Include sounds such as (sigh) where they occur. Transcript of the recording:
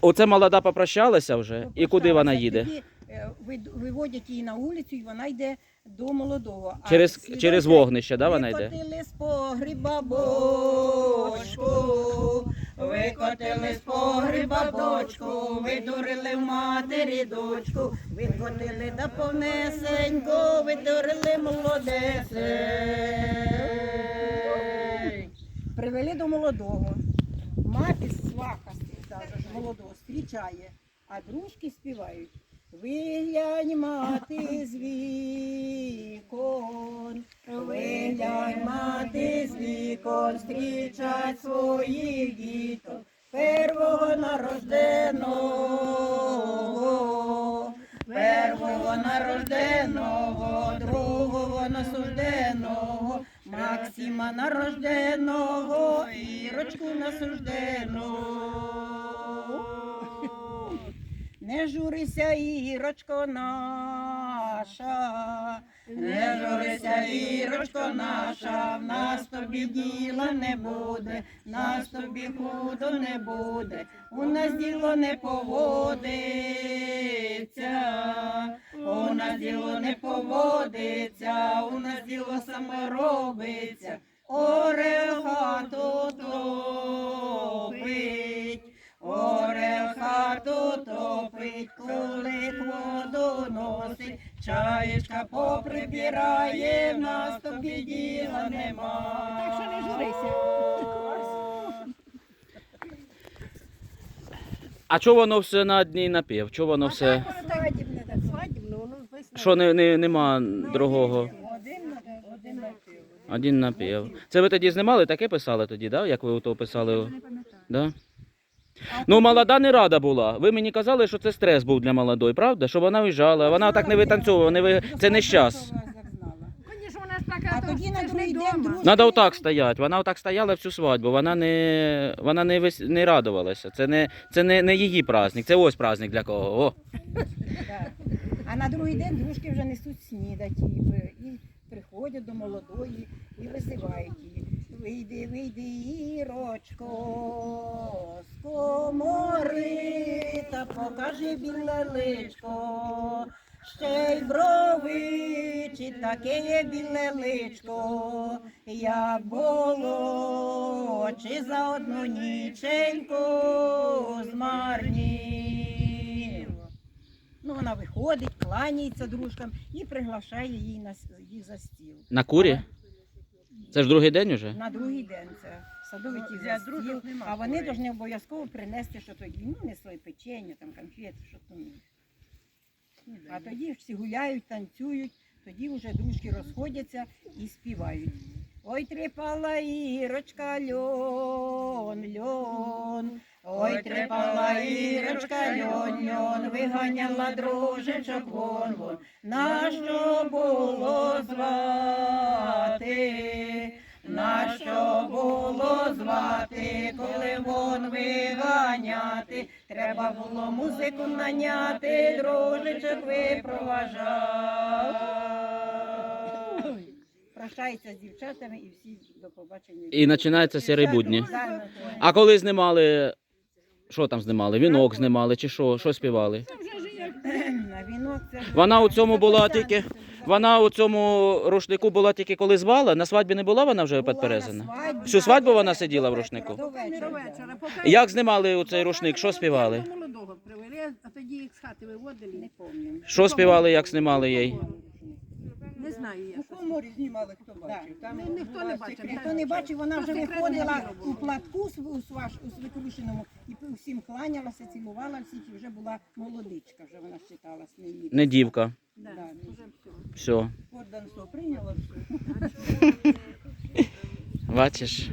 Оце молода попрощалася вже. І куди вона їде? Е, виводять її на вулицю, і вона йде до молодого. А Через, слідом через вогнище, да, вона йде? Викотили з погріба бочку, викотили з погріба бочку, видурили в матері дочку, викотили да повнесенько, видурили молодесень. Привели до молодого. Мати сваха молодого зустрічає, а дружки співають. Виглянь мати з вікон, виглянь мати з вікон, зустрічать своїх діток, первого нарожденого, первого нарожденого, другого насужденого, Максима нарожденого, Ірочку насужденого. Не журися, Ірочко наша, не журися, Ірочко наша, в нас тобі діла не буде, в нас тобі худо не буде, у нас діло не поводиться, у нас діло не поводиться, у нас діло саме робиться, орел хату топить, кулик воду носить, чаєчка поприбирає, в нас тобі діла нема. Так що не журися. А чого воно все на одній напів? Чого воно все? Свадібне таке. Свадібно, воно весна. Що не, не, нема другого? Один на один на пів. Один напів. Це ви тоді знімали, таке писали тоді, да? як ви ото писали? Да? Ну, молода не рада була. Ви мені казали, що це стрес був для молодої, правда? Що вона уїжджала, вона так не витанцьовувала, не ви... це не щас. Звісно, вона ж така, А то тоді на це ж другий день дома. друг- Треба отак стояти. Вона отак стояла всю свадьбу. Вона не, вона не, вес... не радувалася. Це не, це не, не її праздник, це ось праздник для кого. О. Так. А на другий день дружки вже несуть снідать і, ви- і приходять до молодої і визивають її. Вийди, вийди, Ірочко, покажи біле личко. Ще й брови, чи таке є біле личко, як було, чи за одну ніченьку змарнів. Ну, вона виходить, кланяється дружкам і приглашає її на їх за стіл. На курі? Це ж другий день уже? На другий день це садовий ті за дружок стіл, нема а вони повинні обов'язково принести, що тоді ну, несли печення, там конфети, що там. А тоді всі гуляють, танцюють, тоді вже дружки розходяться і співають. Ой, трепала Ірочка, льон, льон. Ой, трепала Ірочка, льон, льон, виганяла дружечок вон, вон. Нащо було звати? Виганяти? Треба було музику наняти, дружечок випроважав. Прощається з дівчатами і всі до побачення. І починаються сірі будні. А коли знімали, що там знімали? Вінок знімали чи що? Що співали? (clears throat) Вона у цьому була тільки. Вона у цьому рушнику була тільки коли звала. На свадьбі не була вона вже підперезана. Всю свадьбу вона сиділа в до рушнику? вечора, До до вечора. вечора. Поки Як знімали у цей рушник? Що співали? Молодого привели, а тоді їх з хати виводили. Не пам'ятаю. Що співали, як знімали їй? Не знаю я. У коморі знімали, хто бачив. Там Ну, ніхто не бачив. Ніхто не бачив, вона вже Секретне виходила було. у платку у сваш у і всім кланялася, цілувала всіх, і вже була молодичка, вже вона вважалась не її. Не дівка. Да, Да. вже все. Все. Прийняло все. Бачиш?